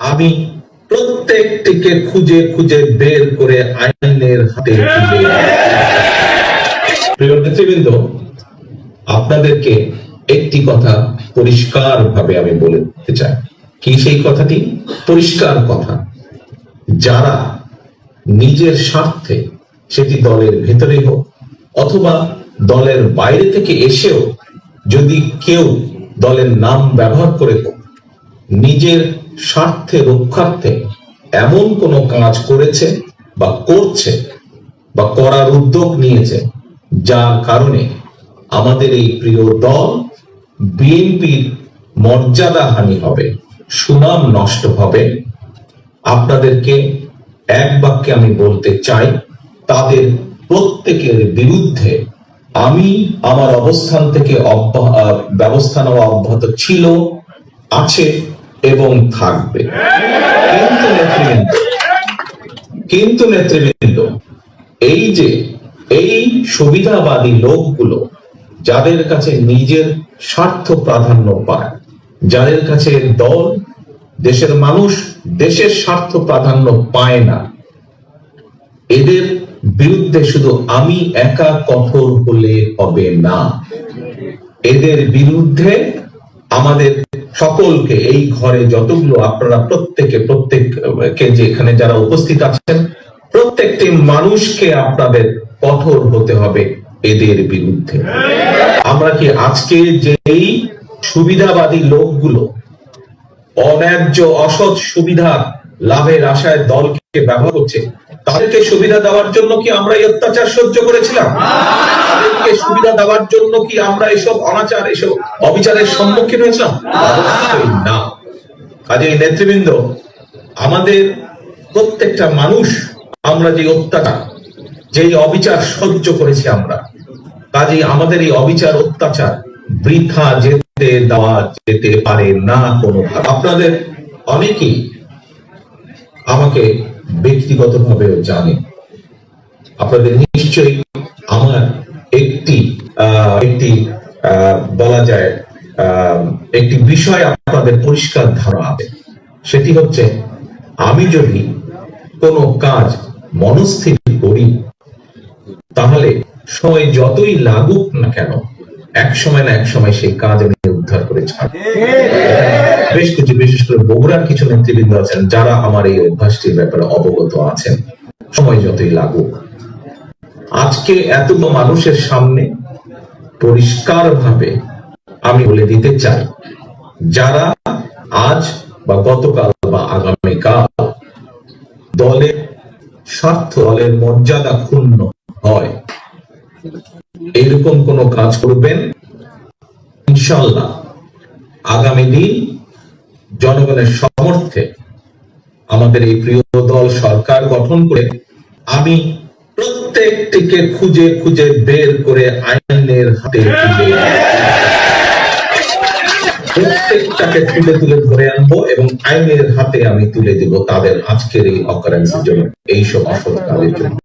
আমি প্রত্যেকটিকে খুঁজে খুঁজে বের করে আইনের হাতে প্রিয় আপনাদেরকে একটি কথা পরিষ্কার ভাবে আমি বলে দিতে চাই। কি সেই কথাটি? পরিষ্কার কথা। যারা নিজের স্বার্থে সেটি দলের ভেতরে হোক অথবা দলের বাইরে থেকে এসেও যদি কেউ দলের নাম ব্যবহার করে হোক, নিজের স্বার্থে, রক্ষার্থে এমন কোনো কাজ করেছে বা করছে বা করার উদ্যোগ নিয়েছে যার কারণে আমাদের এই প্রিয় দল বিএনপির মর্যাদা হানি হবে, সুনাম নষ্ট হবে। আপনাদেরকে এক বাক্যে আমি বলতে চাই, তাদের প্রত্যেকের বিরুদ্ধে আমি আমার অবস্থান থেকে ব্যবস্থা নেওয়া অব্যাহত ছিল, আছে। এবং থাকবে। কিন্তু নেতৃবৃন্দ কিন্তু নেতৃবৃন্দ, এই যে, এই সুবিধাবাদী লোকগুলো যাদের কাছে নিজের স্বার্থ প্রাধান্য পায়, যাদের কাছে দল, দেশের মানুষ দেশের স্বার্থ প্রাধান্য পায় না, এদের বিরুদ্ধে শুধু আমি একা কঠোর হলে হবে না। এদের বিরুদ্ধে আমাদের সকলকে এই ঘরে যতগুলো আপনারা প্রত্যেকে, প্রত্যেককে যে এখানে যারা উপস্থিত আছেন, প্রত্যেকটি মানুষকে আপনাদের কঠোর হতে হবে এদের বিরুদ্ধে। আমরা কি আজকে যেই সুবিধাবাদী লোকগুলো, অন্যায্য অসৎ সুবিধা লাভের আশায় দলকে ব্যবহার করছে। তাদেরকে সুবিধা দেওয়ার জন্য কি আমরা এই অত্যাচার সহ্য করেছিলাম? তাদেরকে সুবিধা দেওয়ার জন্য কি আমরা এসব অনাচার, এসব অবিচারের সম্মুখীন হয়েছিলাম? না। কাজে এই নেতৃবৃন্দ, আমাদের প্রত্যেকটা মানুষ আমরা যে অত্যাচার, যেই অবিচার সহ্য করেছি আমরা কাজে আমাদের এই অবিচার, অত্যাচার বৃথা যেতে দেওয়া যেতে পারে না কোনো আপনাদের অনেকেই আমাকে ব্যক্তিগতভাবেও জানে। আপনাদের নিশ্চয়ই আমার একটি একটি বলা যায় একটি বিষয় আপনাদের পরিষ্কার ধারণা আছে। সেটি হচ্ছে, আমি যদি কোনো কাজ মনস্থির করি, তাহলে সময় যতই লাগুক না কেন এক সময় না এক সময় সেই কাজ আমি উদ্ধার করে বেশ কিছু, বিশেষ করে বগুড়ার কিছু নেতৃবৃন্দ আছেন, যারা আমার এই অভ্যাসটির ব্যাপারে অবগত আছেন। সময় যতই লাগুক। আজকে এতগুলো মানুষের সামনে পরিষ্কার ভাবে আমি বলে দিতে চাই, যারা আজ বা গতকাল বা আগামীকাল দলের স্বার্থ, দলের মর্যাদা ক্ষুণ্ণ হয় এরকম কোন কাজ করবেন? ইনশাল্লাহ আগামী দিন জনগণের সমর্থে আমাদের এই প্রিয় দল সরকার গঠন করে আমি প্রত্যেকটিকে খুঁজে খুঁজে বের করে আইনের হাতে প্রত্যেকটাকে তুলে তুলে ধরে আনব এবং আইনের হাতে আমি তুলে দিব তাদের আজকের এই অকারেন্সের জন্য, এইসব অসৎ কাজের জন্য।